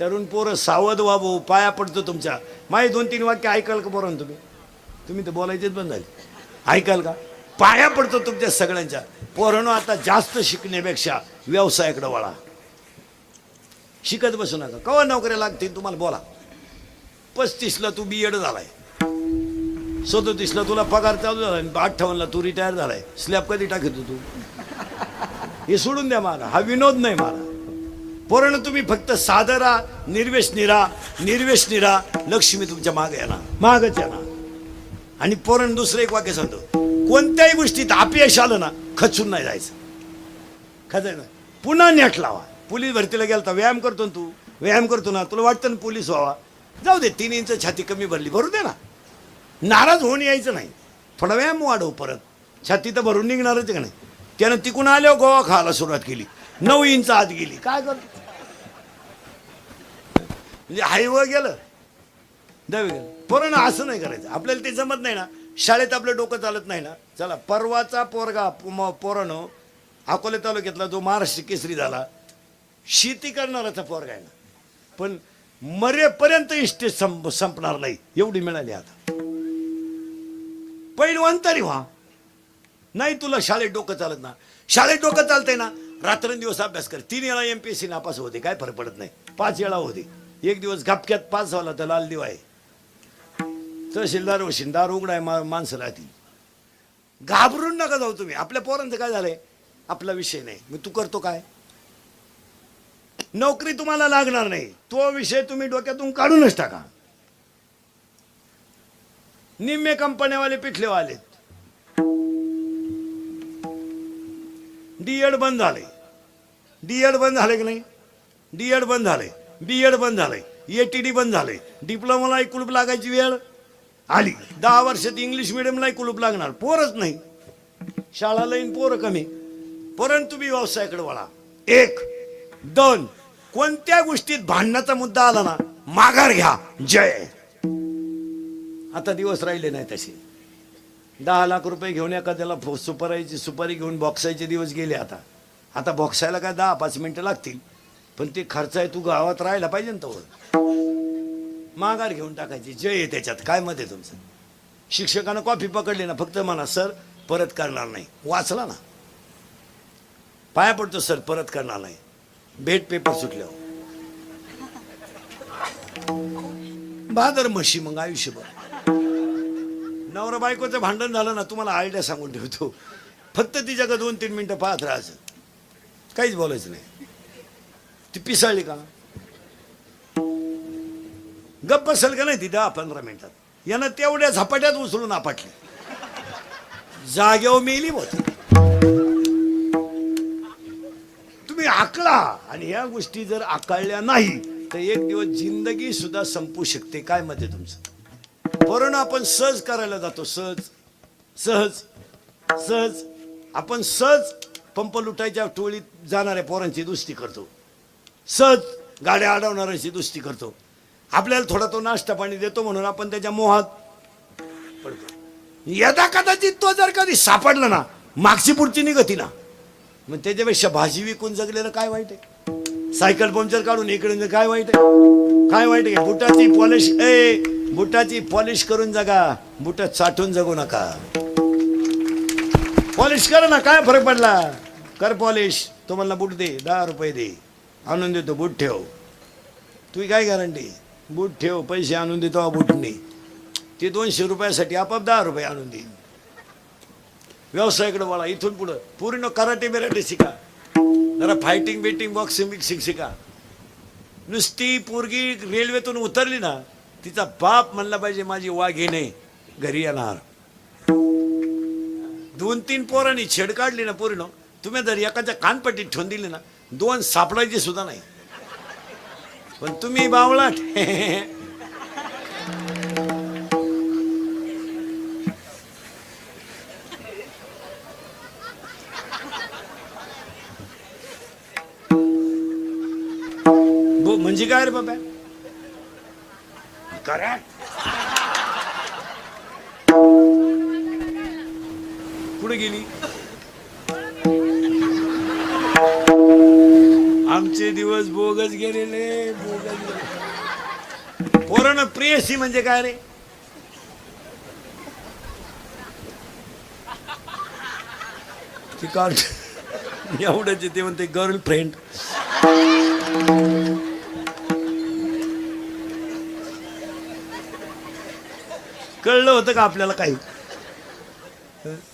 तरुण पोरं सावध वाबो पाया पडतो तुमच्या. माझे दोन तीन वाक्य ऐकाल का पोरं तुम्ही? तुम्ही तर बोलायचेच बंद झाले. ऐकाल का? पाया पडतो तुमच्या सगळ्यांच्या. पोरांनो आता जास्त शिकण्यापेक्षा व्यवसायाकडे वळा. शिकत बसू नका. कवा नोकऱ्या लागतील तुम्हाला बोला. पस्तीसला तू बी एड झालाय. सदोतीसला तुला पगार चालू झाला अठ्ठावन्नला तू रिटायर झालाय. स्लॅब कधी टाकतो तू? हे सोडून द्या मला. हा विनोद नाही मला. पूर्ण तुम्ही फक्त सादरा निर्वेश निरा निर्वेश निरा लक्ष्मी तुमच्या माग येणार मागच येणार. आणि पोरण दुसरं एक वाक्य सांगतो कोणत्याही गोष्टीत अपयश आलं ना खचून नाही जायचं. खचायचं ना? पुन्हा नेट लावा. पोलीस भरतीला गेलता व्यायाम करतो ना तू. व्यायाम करतो ना तुला वाटतं ना पोलीस व्हावा. जाऊ दे तीन इंच छाती कमी भरली भरू दे ना. नाराज होऊन यायचं नाही. थोडा व्यायाम वाढव परत. छाती तर भरून निघणारच का नाही? त्यानं तिकून आल्यावर गोवा खायला सुरुवात केली. नऊ इंच आत गेली. काय करतो म्हणजे हायवं गेलं. दहावी गेलं. पोरांना असं नाही करायचं. आपल्याला ते जमत नाही ना. शाळेत आपलं डोकं चालत नाही ना. चला परवाचा पोरगा पोरण पोरानं अकोले तालुक्यातला जो महाराष्ट्र केसरी झाला शेती करणाराचा पोरगा आहे ना. पण मरेपर्यंत इष्टे संप संपणार नाही. एवढी मिळाली आता. पैलवान तरी व्हा. नाही तुला शाळेत डोकं चालत ना. शाळेत डोकं चालतंय ना. रात्रंदिवस अभ्यास कर. तीन वेळा एम पी एस सी नापास होते. काय फरक पडत नाही. पाच वेळा होते. एक दिवस घापक्यात पास झाला तर लालदेव आहे. तहसीलदार वशील दार उघडाय मा माणसं राहतील. घाबरून नका जाऊ तुम्ही. आपल्या पोरांचं काय झालंय? आपला विषय नाही. मी तू करतो काय? नोकरी तुम्हाला लागणार नाही. तो विषय तुम्ही डोक्यातून काढूनच टाका. निम्मे कंपन्यावाले पिठलेवालेत डीएड बंद झाले डीएड बंद झाले की नाही? डीएड बंद झाले बी एड बंद झालंय ए टी डी बंद झालंय. डिप्लोमाला कुलूप लागायची वेळ आली. दहा वर्षात इंग्लिश मिडियमला कुलूप लागणार. पोरच नाही. शाळा लाईन पोरं कमी. परंतु तुम्ही व्यवसायाकडे वळा. एक दोन कोणत्या गोष्टीत भांडणाचा मुद्दा आला ना माघार घ्या. जय. आता दिवस राहिले नाही तसे. दहा लाख रुपये घेऊन एखाद्याला फो- सुपारायची सुपारी घेऊन बॉक्सायचे दिवस गेले आता. आता बॉक्सायला काय दहा पाच मिनिटं लागतील. पण ते खर्च आहे तू गावात राहायला पाहिजे ना तो माघार घेऊन टाकायची. जय आहे त्याच्यात. काय मत आहे तुमचं? शिक्षकानं कॉफी पकडली ना फक्त म्हणा सर परत करणार नाही. वाचला ना. पाया पडतो सर परत करणार नाही. भेट पेपर सुटल्यावर. बादर म्हशी मग आयुष्यभर. नवरा बायकोचं भांडण झालं ना तुम्हाला आयडिया सांगून ठेवतो. फक्त तिच्याकडे दोन तीन मिनटं पाहत राहायचं. काहीच बोलायचं नाही. ती पिसाळली का? गप्प बसेल का नाही ती दहा पंधरा मिनिटात? यानं तेवढ्या झपाट्यात उचलून आपटली. जागेवर मेली होती तुम्ही आकळा आणि या गोष्टी जर आकळल्या नाही तर एक दिवस जिंदगी सुद्धा संपू शकते. काय मत आहे तुमचं? वरून आपण सहज करायला जातो. सहज. सहज. सहज. आपण सहज पंप लुटायच्या टोळीत जाणाऱ्या पोरांची दुस्ती करतो. सहज गाड्या अडवणाऱ्याची दुस्ती करतो. आपल्याला थोडा तो नाश्ता पाणी देतो म्हणून आपण त्याच्या मोहात पडतो. यदा कदाचित तो जर कधी सापडला ना मागची पुढची निघती ना मग त्याच्यापेक्षा भाजी विकून जगलेलं काय वाईट आहे? सायकल पंक्चर काढून इकडून काय वाईट आहे? काय वाईट आहे? बुटाची पॉलिश ए बुटाची पॉलिश करून जगा बुटात साठून जगू नका. पॉलिश करा ना काय फरक पडला? कर पॉलिश तो म्हणला बुट दे दहा रुपये दे. आणून देतो बूट ठेव. तुझी काय गॅरंटी? बूट ठेव पैसे आणून देतो बूटने ते दोनशे रुपयासाठी आपाप दहा रुपये आणून देईन व्यवसायाकडे वळा इथून पुढं. पूर्ण कराटे बिराटे शिका. जरा फायटिंग बिटिंग बॉक्सिंग बिक्सिंग शिका. नुसती पोरगी रेल्वेतून उतरली ना तिचा बाप म्हणला पाहिजे माझी वाघेने घरी येणार. दोन तीन पोरांनी छेड काढली ना पूर्ण. तुम्ही जर एकाच्या कानपट्टीत ठेवून दिली ना दोन सापडायची सुद्धा नाही. पण तुम्ही बावळाट. म्हणजे काय रे बाबा करा कुठे गेली? आमचे दिवस बोगस गेलेले बोगस पोरण पोरानं प्रेयसी म्हणजे काय रे? ती एवढंच ते म्हणते गर्लफ्रेंड कळलं होतं का आपल्याला काही?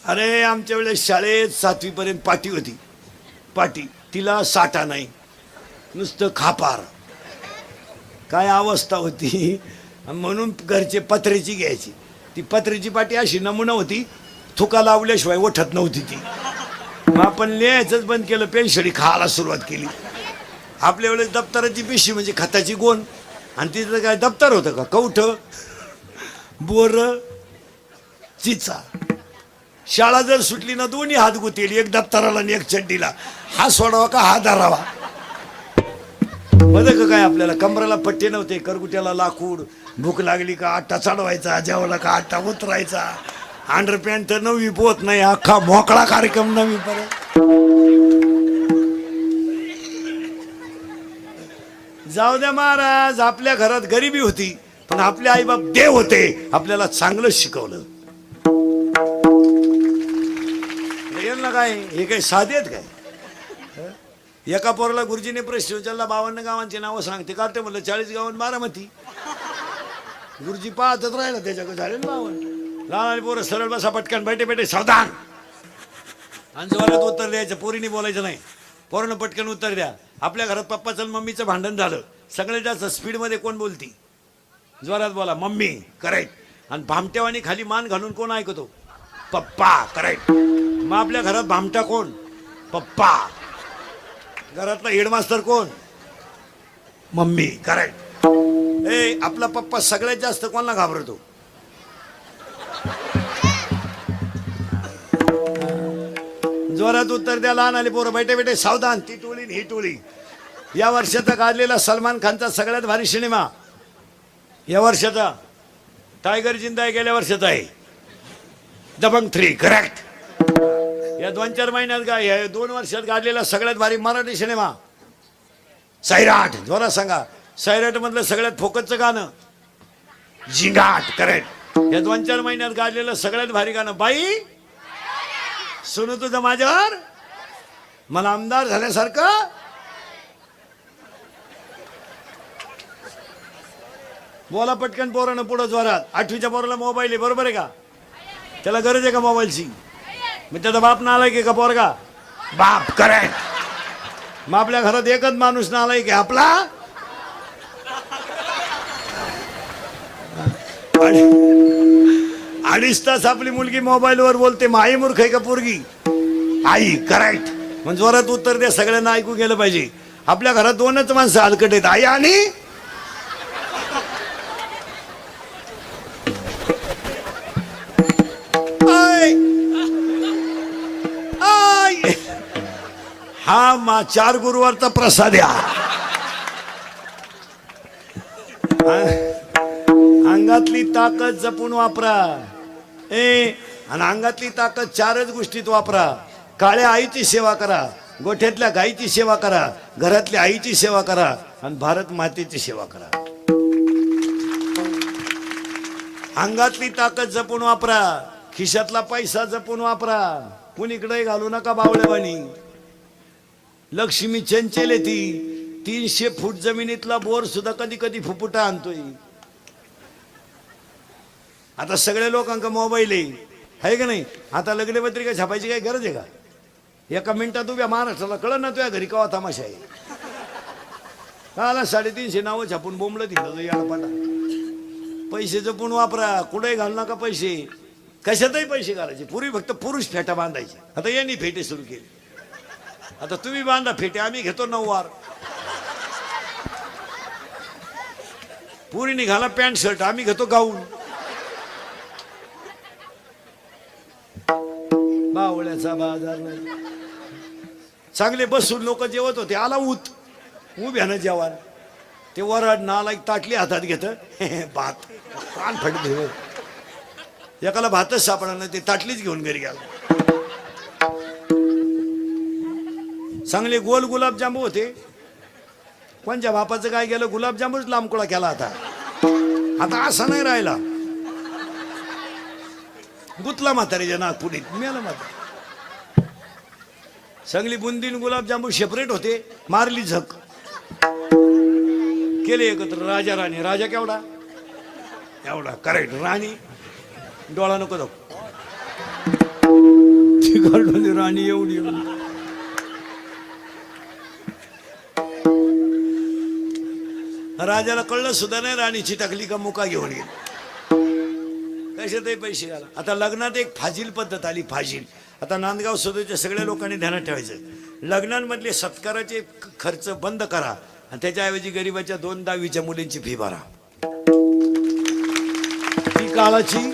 अरे आमच्या वेळेस शाळेत सातवीपर्यंत पाटी होती. पाटी. तिला साठा नाही. नुसतं खापार. काय अवस्था होती? म्हणून घरचे पत्र्याची घ्यायची. ती पत्र्याची पाटी अशी नमुना होती थुका लावल्याशिवाय ओठत नव्हती ती. मग आपण लिहायचंच बंद केलं पेन्शडी खायला सुरुवात केली. आपल्या वेळेस दप्तराची पिशी म्हणजे खताची गोण. आणि तिथं काय दप्तर होतं का? कवठ? बोर? चिचा. शाळा जर सुटली ना दोन्ही हात गुतील एक दप्तराला आणि एक चड्डीला. हा सोडावा का हा धरावा? मध्ये का काय आपल्याला? कमराला पट्टे नव्हते करगुट्याला लाकूड. भूक लागली का आट्टा चढवायचा जेवला का आट्टा उतरायचा? अंडर पॅन्ट तर नवी पोहत नाही अख्खा मोकळा कार्यक्रम नवी परत. जाऊ द्या महाराज आपल्या घरात गरिबी होती पण आपले आईबाप देव होते आपल्याला चांगलं शिकवलं. काय? हे काही साधे आहेत काय? एका पोराला गुरुजीने प्रश्न विचारला बावन्न गावांची नावं सांगते का? ते म्हणलं चाळीस गावांत बारामती. गुरुजी पाहतच राहिला त्याच्याकडे झाले ना बावन्न. लहान आणि पोरं सरळ बसा पटकन बैठे बैठे सावधान. आणि उत्तर द्यायचं पोरीने बोलायचं नाही. पोरानं पटकन उत्तर द्या. आपल्या घरात पप्पाचं आणि मम्मीचं भांडण झालं. सगळ्यात जास्त स्पीडमध्ये कोण बोलती? जोरात बोला मम्मी करेक्ट. आणि भामट्यावानी खाली मान घालून कोण ऐकतो? पप्पा करेक्ट. मग आपल्या घरात भामटा कोण? पप्पा. घरातला हेडमास्टर कोण? मम्मी करेक्ट ए आपला पप्पा सगळ्यात जास्त कोणाला घाबरतो? जोरात उत्तर द्या लहान आले पोरं बैठे बेटे सावधान. ती टोळी ही टोळी. या वर्षाचा गाजलेला सलमान खानचा सगळ्यात भारी सिनेमा. या वर्षाचा. टायगर जिंदा गेल्या वर्षाचा आहे. दबंग थ्री करेक्ट या दोन चार महिन्यात गा या दोन वर्षात गाजलेला सगळ्यात भारी मराठी सिनेमा. सैराट जोरात सांगा. सैराट मधलं सगळ्यात फोकसचं गाणं. झिंगाट करेक्ट या दोन चार महिन्यात गाजलेलं सगळ्यात भारी गाणं. बाई सुनू तुझं माझ्यावर. मला आमदार झाल्यासारखं. बोला पटकन पोरानं पुढं जोरात. आठवीच्या पोराला मोबाईल आहे बरोबर आहे का? त्याला गरज आहे का मोबाईलची मग त्याचा बाप नालाय की का पोरगा? बाप करेक्ट मग आपल्या घरात एकच माणूस नालाय की आपला? अडीच तास आपली मुलगी मोबाईलवर बोलते माई मूर्ख आहे का पोरगी? आई करेक्ट म्हणजे जोरात उत्तर द्या सगळ्यांना ऐकू गेलं पाहिजे. आपल्या घरात दोनच माणसं हलकट आहेत आई आणि हा मा चार गुरुवारचा प्रसाद या. अंगातली ताकद जपून वापरा. ए आणि अंगातली ताकद चारच गोष्टीत वापरा. काळ्या आईची सेवा करा गोठ्यातल्या गाईची सेवा करा घरातल्या आईची सेवा करा आणि भारत मातेची सेवा करा. अंगातली ताकद जपून वापरा खिशातला पैसा जपून वापरा. कुणीकडे घालू नका बावळेवाणी. लक्ष्मी चंचल आहे ती. तीनशे फूट जमिनीतला बोर सुद्धा कधी कधी फुफुटा आणतोय. आता सगळ्या लोकांका मोबाईल आहे. आहे का नाही? आता लग्नपत्रिका छापायची काही गरज आहे का? एका मिनिटात उभ्या महाराष्ट्राला कळ ना तुझ्या घरी कवा तमाशा आहे. आला साडेतीनशे नावं छापून बोंबलं दिलं याडपाटा पैसे जपून वापरा. कुठेही घालू नका पैसे. कशातही पैसे घालायचे. पूर्वी फक्त पुरुष फेटा बांधायचे. आता यांनी फेटे सुरू केले. आता तुम्ही बांधा फेटे आम्ही घेतो नऊवार. पुरी निघाला पॅन्ट शर्ट आम्ही घेतो गाऊन. बावळ्याचा बाजार नाही. चांगले बसून लोक जेवत होते आला ऊत. उभ्यानं जेवण. ते वरड नाला एक ताटली हातात घेत. भात. कान फटत. एकाला भातच सापडा नाही ते ताटलीच घेऊन घरी गेला. चांगले गोल गुलाबजांबू होते. कोणच्या बापाचं काय गेलं गुलाबजामच लांबकुळा केला आता. आता असा नाही राहिला. गुतला म्हातारीच्या नाक पुढे मेला म्हातारी. सगळी बुंदीन गुलाबजामुन सेपरेट होते. मारली झक. केले एकत्र राजा राणी. राजा केवढा? एवढा. करेक्ट राणी. डोळा नको जाऊ राणी एवढी एवढी. राजाला कळलं सुद्धा नाही राणीची टाकली का मुका घेऊन गेली. कशातही पैसे घाला. आता लग्नात एक फाजील पद्धत आली फाजील. आता नांदगाव सदोच्या सगळ्या लोकांनी ध्यानात ठेवायचं. लग्नांमधले सत्काराचे खर्च बंद करा आणि त्याच्याऐवजी गरिबाच्या दोन दहावीच्या मुलींची फी भरा. ती काळाची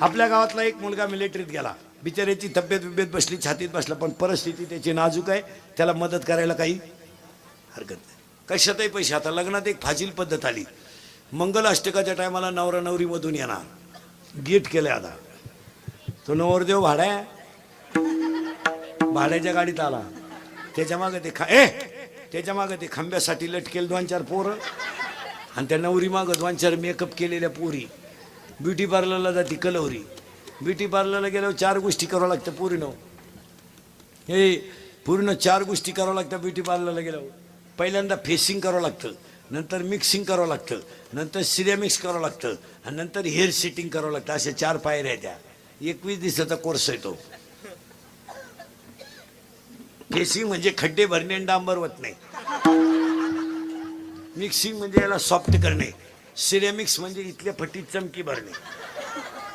आपल्या गावातला एक मुलगा मिलिटरीत गेला. बिचाऱ्याची तब्येत बिब्येत बसली छातीत बसला पण परिस्थिती त्याची नाजूक आहे. त्याला मदत करायला काही हरकत नाही. कशातही पैसे. आता लग्नात एक फाजील पद्धत आली. मंगल अष्टकाच्या टायमाला नवरा नवरी मधून येणार. गेट केलंय आता. तो नवरदेव भाड्या भाड्याच्या गाडीत आला. त्याच्यामागे ते खा ए! त्याच्यामागे ते खांब्यासाठी लटकेल दोन चार पोरं. आणि त्या नवरी मागं दोन चार मेकअप केलेल्या पोरी. ब्युटी पार्लरला जाती कलवरी. ब्युटी पार्लरला गेल्यावर चार गोष्टी करावं लागतं पूर्ण हे पूर्ण चार गोष्टी करावं लागतं ब्युटी पार्लरला गेल्यावर. पहिल्यांदा फेसिंग करावं लागतं नंतर मिक्सिंग करावं लागतं नंतर सिरेमिक्स करावं लागतं आणि नंतर हेअर सेटिंग करावं लागतं अशा चार पायऱ्या आहेत त्या. एकवीस दिवसाचा कोर्स आहे तो. फेसिंग म्हणजे खड्डे भरणे आणि डांबर होत नाही मिक्सिंग म्हणजे याला सॉफ्ट करणे. सिरेमिक्स म्हणजे इथल्या फटीत चमकी भरणे.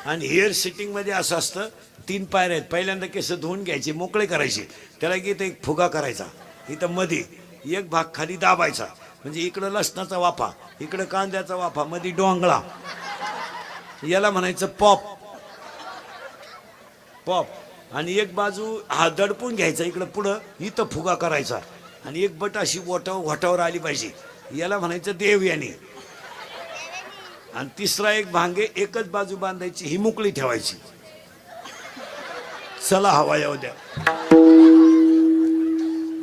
आणि हेअर सिटिंगमध्ये असं असतं तीन पायऱ्या आहेत. पहिल्यांदा केस धुवून घ्यायचे मोकळे करायचे. त्याला की इथं एक फुगा करायचा. इथं मध्ये एक भाग खाली दाबायचा. म्हणजे इकडं लसणाचा वाफा इकडं कांद्याचा वाफा मध्ये डोंगळा. याला म्हणायचं पॉप. पॉप. आणि एक बाजू हा दडपून घ्यायचा इकडं पुढं इथं फुगा करायचा. आणि एक बट अशी बोटावर घोटावर आली पाहिजे. याला म्हणायचं देव याने आणि तिसरा एक भांगे एकच बाजू बांधायची ही मोकळी ठेवायची. चला हवा येऊ द्या.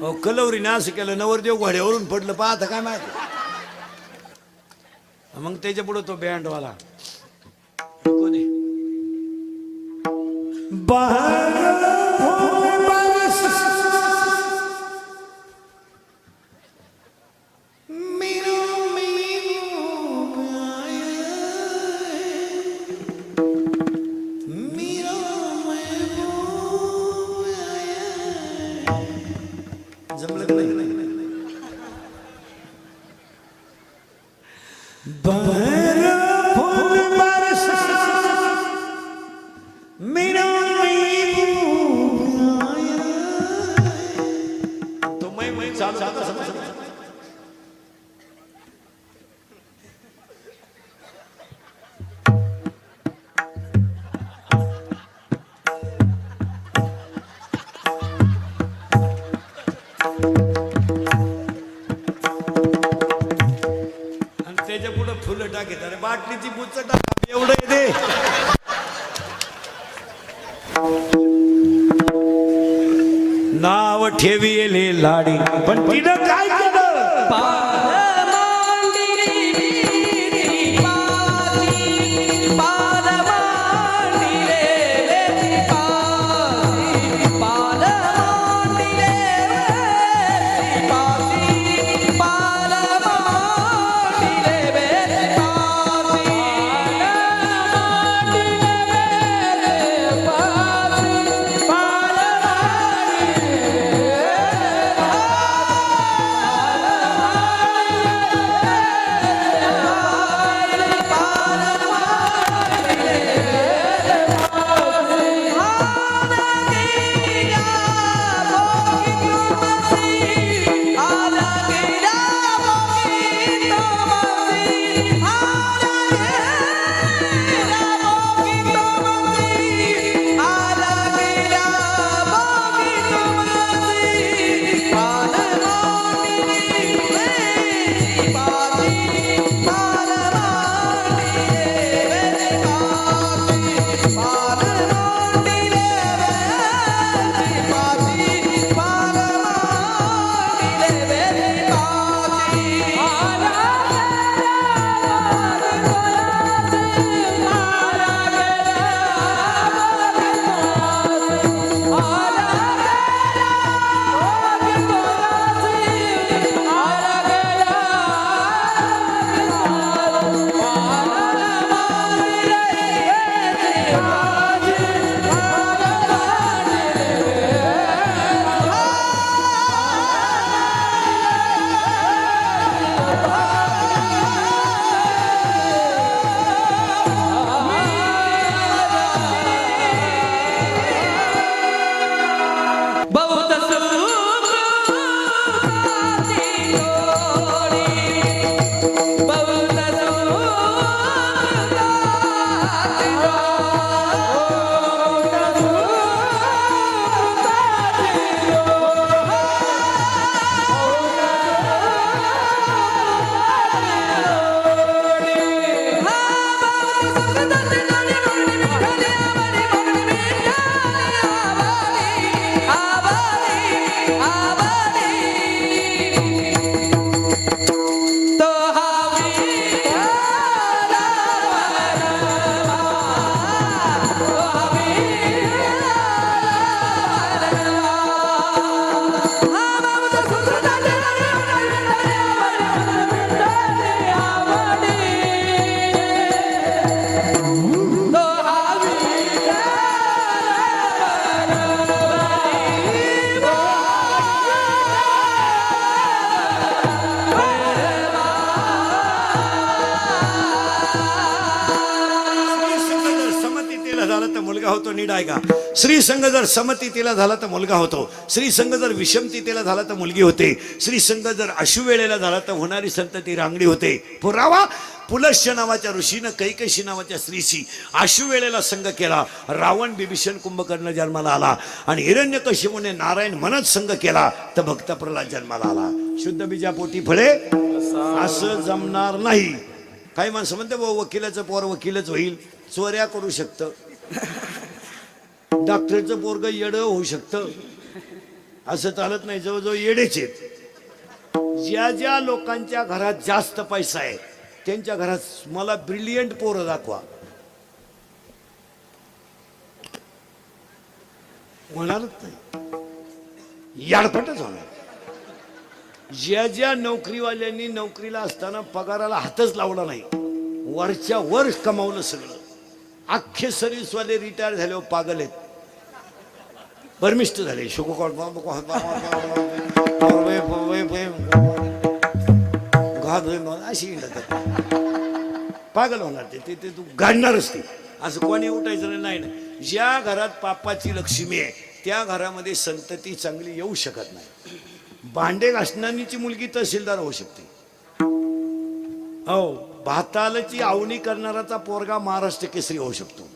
अहो कलवरीने असं केलं नवरदेव घोड्यावरून पडलं पाहता काय माहिती. मग त्याच्या पुढे तो बँडवाला. कोणी? हो জমলে आहे का? श्री संघ जर समतितीला झाला तर मुलगा होतो. श्री संघ जर विषमतितीला झाला तर मुलगी होते. श्री संघ जर अशुवेळेला झाला तर होणारी संतती रांगडी होते. पुरावा पुलश्य नावाच्या ऋषीनं कैकशी नावाच्या स्त्रीशी आशु वेळेला संघ केला. रावण बिभीषण कुंभकर्ण जन्माला आला. आणि हिरण्यकशिपूने नारायण मनच संघ केला. तर भक्त प्रल्हाद जन्माला आला. शुद्ध बीजापोटी फळे असं जमणार नाही. काही माणसं म्हणते भाऊ वकिलाचं पोर वकीलच होईल. चोऱ्या करू शकतं. डॉक्टरचं पोरग येडं होऊ शकतं. असं चालत नाही जवळजवळ येडेच आहेत. ज्या ज्या लोकांच्या घरात जास्त पैसा आहे त्यांच्या घरात मला ब्रिलियंट पोरं दाखवा. होणारच नाही. याडपटच होणार. ज्या ज्या नोकरीवाल्यांनी नोकरीला असताना पगाराला हातच लावला नाही वरच्या वर कमावलं सगळं. अख्खे सर्व्हिसवाले रिटायर झाले पागल आहेत. परमिष्ट झाले शुकोकॉट अशी पागल होणार ते ते- तू गाडणारच ते असं कोणी उठायचं नाही ना ज्या घरात पापाची लक्ष्मी आहे त्या घरामध्ये संतती चांगली येऊ शकत नाही भांडे घासणारीची मुलगी तहसीलदार होऊ शकते हो भातालची आवणी करणाराचा पोरगा महाराष्ट्र केसरी होऊ शकतो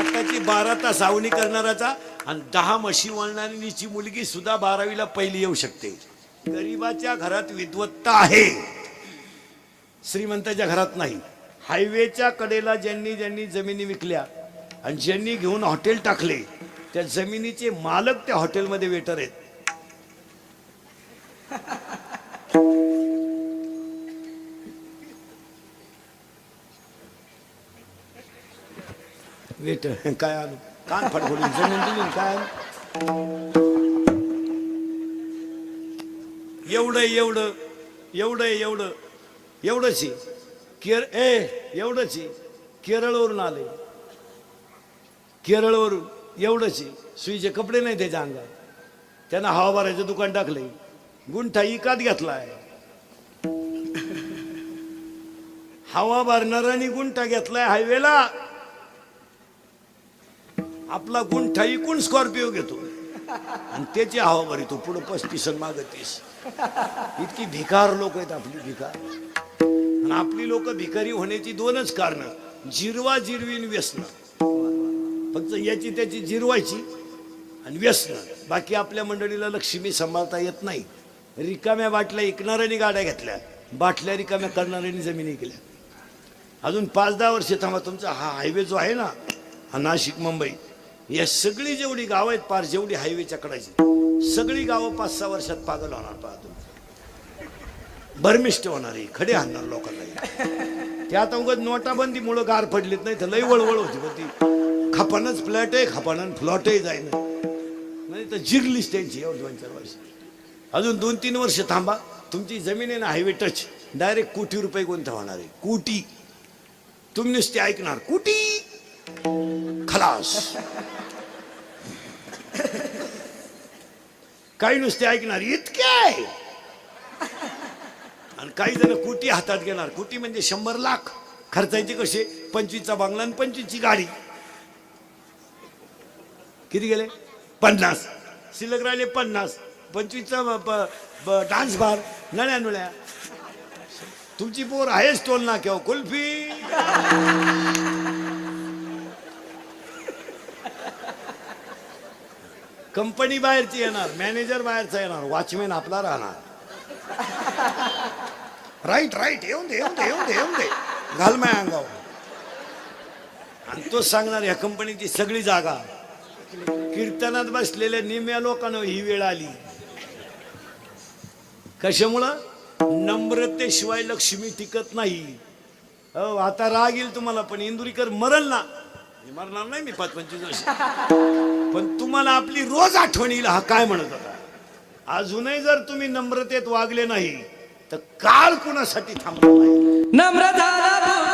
हो. बारा तास आवणी करणाराचा आणि दहा म्हशी वळणारीची मुलगी सुद्धा बारावीला पहिली येऊ शकते. गरीबाच्या घरात विद्वत्ता आहे. श्रीमंताच्या घरात नाही. हायवेच्या कडेला ज्यांनी ज्यांनी जमिनी विकल्या आणि ज्यांनी घेऊन हॉटेल टाकले त्या जमिनीचे मालक त्या हॉटेलमध्ये वेटर आहेत. वेट काय आलो कान फडफडून जमून दिली काय एवढं एवढं एवढं एवढं एवढंच केर ए एवढंच केरळवरून आले केरळवरून एवढंच सुईचे कपडे नाही त्याच्या अंगात त्यांना हवा भरायचं दुकान टाकले गुंठा इकात घेतलाय हवा भरणाऱ्याने गुंठा घेतलाय हायवेला आपला गुंठा इकून स्कॉर्पिओ घेतो. आणि त्याची हवा भरितो पुढं पस्तीस आणि मागं तीस. इतकी भिकार लोक आहेत आपली भिकार. आणि आपली लोक भिकारी होण्याची दोनच कारण. जिरवा जिरवीन व्यसन. फक्त याची त्याची जिरवायची आणि व्यसन. बाकी आपल्या मंडळीला लक्ष्मी सांभाळता येत नाही. रिकाम्या बाटल्या ऐकणाऱ्यांनी गाड्या घेतल्या. बाटल्या रिकाम्या करणाऱ्यांनी जमिनी केल्या. अजून पाच दहा वर्ष थांबा तुमचा हा हायवे जो आहे ना हा नाशिक मुंबई या सगळी जेवढी गावं आहेत पार जेवढी हायवेच्या कडायची सगळी गावं पाच सहा वर्षात पागल होणार पाहतो भरमिष्ट होणार आहे खडे हाणणार लोकांना ते आता नोटाबंदीमुळं गार पडलीत नाही तर लई वळवळ होती होती खपानच फ्लॅट आहे खपानच फ्लॉटही जाईन. नाही तर जिरलीच त्यांची एवढं दोन चार वर्ष. अजून दोन तीन वर्ष थांबा. तुमची जमीन आहे ना हायवे टच डायरेक्ट कोटी रुपये कोणता होणार आहे कोटी. तुम्ही नुसते ऐकणार. कुटी. खलास काही नुसते ऐकणार इतके! आहे आणि काही जण कुटी हातात घेणार. कुटी म्हणजे शंभर लाख. खर्चायचे कसे? पंचवीसचा बांगला आणि पंचवीसची गाडी. किती गेले? पन्नास. शिल्लक राहिले पन्नास. पंचवीसचा डान्स बार. नळ्या नुळ्या. तुमची पोर आहेच टोल ना किंवा कुल्फी! कंपनी बाहेरची येणार मॅनेजर बाहेरचा येणार वॉचमॅन आपला राहणार. राईट राईट येऊन दे येऊन दे येऊन दे येऊन दे. घाल माय अंगावर. आणि तो सांगणार या कंपनीची सगळी जागा. कीर्तनात बसलेल्या निम्या लोकांना ही वेळ आली. कशामुळं? नम्रतेशिवाय लक्ष्मी टिकत नाही. हो आता राग येईल तुम्हाला पण इंदुरीकर मरल ना. मरणार नाही मी पाच पंचवीस वर्ष. पण तुम्हाला आपली रोज आठवण येईल हा काय म्हणत होता? अजूनही जर तुम्ही नम्रतेत वागले नाही तर काळ कुणासाठी थांबला नाही? नम्र झाला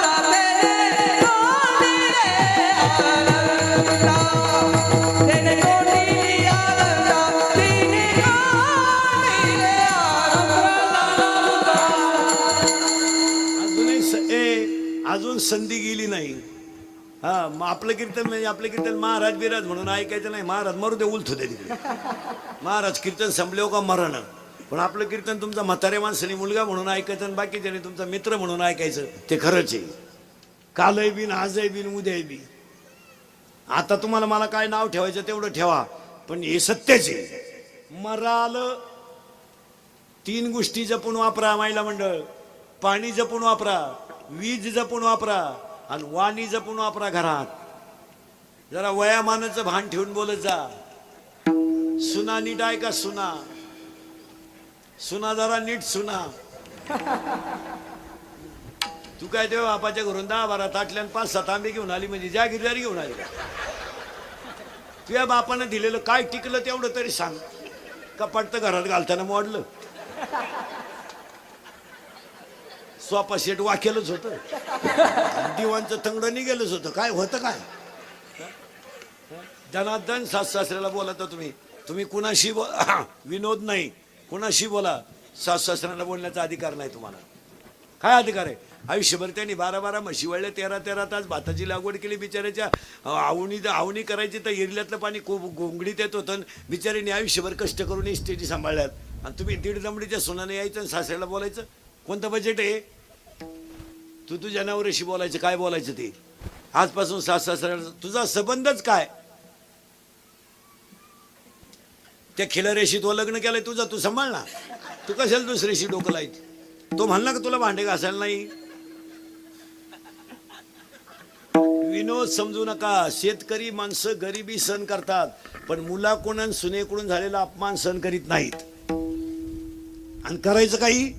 हा मग आपलं कीर्तन म्हणजे आपलं कीर्तन महाराज बिराज म्हणून ऐकायचं नाही. महाराज मरू दे उलथू दे तिकडे. महाराज कीर्तन संपले हो का मरण पण आपलं कीर्तन तुमचा म्हातारे माणसाने मुलगा म्हणून ऐकायचं आणि बाकीच्याने तुमचा मित्र म्हणून ऐकायचं ते खरंच आहे. कालही बिन आजही बिन उद्याही बी आता तुम्हाला मला काय नाव ठेवायचं तेवढं ठेवा पण हे सत्यच आहे. मराल तीन गोष्टी जपून वापरा महिला मंडळ. पाणी जपून वापरा वीज जपून वापरा. आणि वाणी जपून वापरा घरात. जरा वयामानाचं भान ठेवून बोलत जा. सुना नीट आहे का सुना? सुना जरा नीट सुना. तू काय तेव्हा बापाच्या घरून दहा बारा ताटल्या पाच सात आंबे घेऊन आली म्हणजे जागीरदारी घेऊन आली तुझ्या बापानं दिलेलं काय टिकलं तेवढं तरी सांग. कपाट तर घरात घालताना मोडलं. सोपा शेट वाकेलच होतं. दिवाणचं तंगडं निघेलच होतं. काय होतं काय? धनाधन सास सासऱ्याला बोलता तुम्ही. तुम्ही कुणाशी बो विनोद नाही. कुणाशी बोला. सास सासऱ्याला बोलण्याचा अधिकार नाही तुम्हाला. काय अधिकार आहे? आयुष्यभर त्यांनी बारा बारा म्हशी वळल्या तेरा तेरा तास भाताची लागवड केली. बिचाऱ्याच्या आवणी आवणी करायची तर एरियातलं पाणी खूप गोंगडीत येत होतं. आणि बिचाऱ्याने आयुष्यभर कष्ट करून इस्टेटी सांभाळल्यात. आणि तुम्ही दीड दमडीच्या सोनाने यायचं आणि सासऱ्याला बोलायचं? कोणतं बजेट आहे? तू तुझ्या नवऱ्याशी बोलायचं काय बोलायचं ते? आजपासून सास सासऱ्याला तुझा संबंधच काय? त्या खिलाऱ्याशी तो लग्न केलंय तुझा तू सांभाळ ना तू कशाला दुसऱ्याशी डोकं लायत तो म्हणला का तुला भांडे घासायला नाही? विनोद समजू नका. शेतकरी माणसं गरिबी सहन करतात पण मुलाकडून सुनेकडून झालेला अपमान सहन करीत नाहीत. आणि करायचं काही?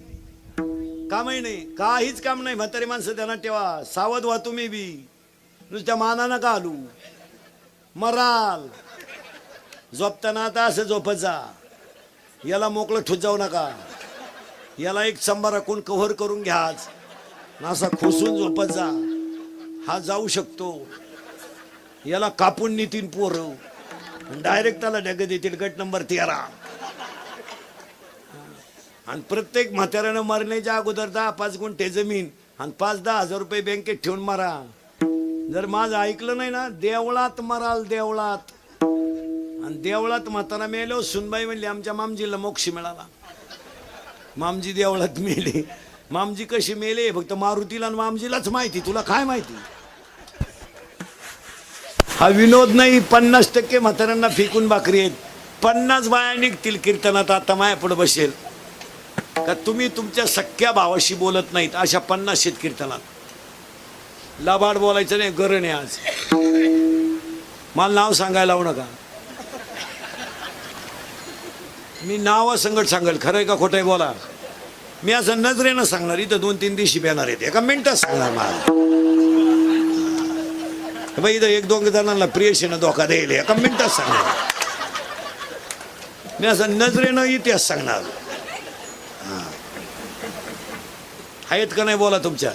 कामही नाही काहीच काम नाही म्हातारी माणसं त्यांना ठेवा. सावध व्हा तुम्ही बी. नुसत्या मानानं का आलू मराल. झोपताना आता असं झोपत जा. याला मोकळं ठुत जाऊ नका. याला एक संभा राखून कव्हर करून घ्याच. असा खोसून झोपत जा. हा जाऊ शकतो. याला कापून नितीन पोरं. डायरेक्ट त्याला डग देतील. गट नंबर तेरा. आणि प्रत्येक म्हाताऱ्यानं मरण्याच्या अगोदर दहा पाच गुंठे जमीन आणि पाच दहा हजार रुपये बँकेत ठेवून मारा. जर माझं ऐकलं नाही ना देवळात मराल देवळात. आणि देवळात म्हातारा मेलो सुनबाई म्हणली आमच्या मामजीला मोक्ष मिळाला. मामजी देवळात मेले. मामजी कशी मेले? फक्त मारुतीला आणि मामजीलाच माहिती. तुला काय माहिती? हा विनोद नाही. पन्नास टक्के म्हाताऱ्यांना फेकून भाकरी आहेत. पन्नास बाया निघतील कीर्तनात. आता माया पुढे बसेल. का तुम्ही तुमच्या सख्या भावाशी बोलत नाहीत अशा पन्नास शेतकरी त्याला लाबाड बोलायचं नाही गरण आहे आज. मला नाव सांगायला लावू नका. मी नाव सांगेल खरं खरंय का खोटंय बोला. मी असं नजरेनं सांगणार इथं दोन तीन दिवशी येणार आहेत. एका मिनटात सांगणार मला. बाई इथं एक दोन जणांना प्रियशीनं धोका द्यायला एका मिनटात सांगणार. मी असं नजरेनं इतिहास सांगणार हा. आहेत का नाही बोला तुमच्या?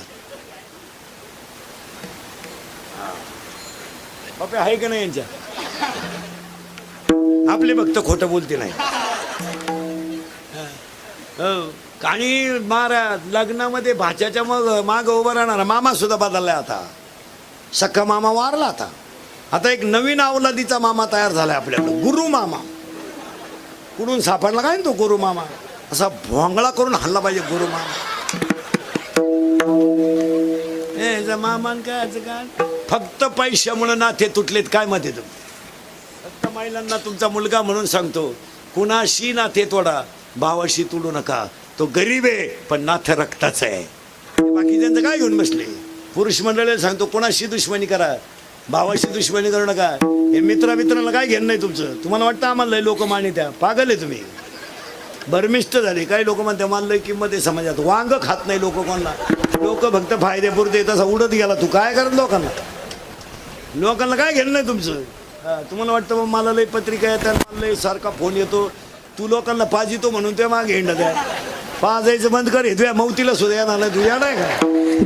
बापे आहे का नाही यांच्या? आपले भक्त खोटं बोलते नाही. हो, आणि महाराज लग्नामध्ये भाच्याच्या मग माग उभं राहणारा मामा सुद्धा बदललाय आता. सख्खा मामा वारला आता. आता एक नवीन अवलादीचा मामा तयार झालाय आपल्याकडं गुरु मामा. कुठून सापडला काय ना तो गुरु मामा? असा भोंगळा करून हल्ला पाहिजे गुरु मामा. ए मामान काय का काय फक्त पैशामुळे नाते तुटलेत काय मत तुम्ही फक्त महिलांना तुमचा मुलगा म्हणून सांगतो कुणाशी नाते तोडा भावाशी तोडू नका. तो गरीब आहे पण नाथ रक्ताचा आहे. बाकी त्यांचं काय घेऊन बसले? पुरुष मंडळीला सांगतो कोणाशी दुश्मनी करा भावाशी दुश्मनी करू नका. हे मित्र मित्राला काय घेणं नाही तुमचं? तुम्हाला वाटतं आम्हाला लोक मानी त्या? पागल आहे तुम्ही. भरमिष्ट झाले. काही लोक म्हणते मला लय किंमत आहे समाजात. वांग खात नाही लोक कोणला. लोक फक्त फायदेपुरते तसा उडत गेला. तू काय करत लोकांना? लोकांना काय घेणं नाही तुमचं? तुम्हाला वाटतं मग मला लय पत्रिका येतात मला लई सारखा फोन येतो. तू लोकांना पाजितो म्हणून ते मागे हिंडत द्या पाजायचं बंद कर हे तुझ्या मौतीला सुद्धा येणार नाही. तू नाही का?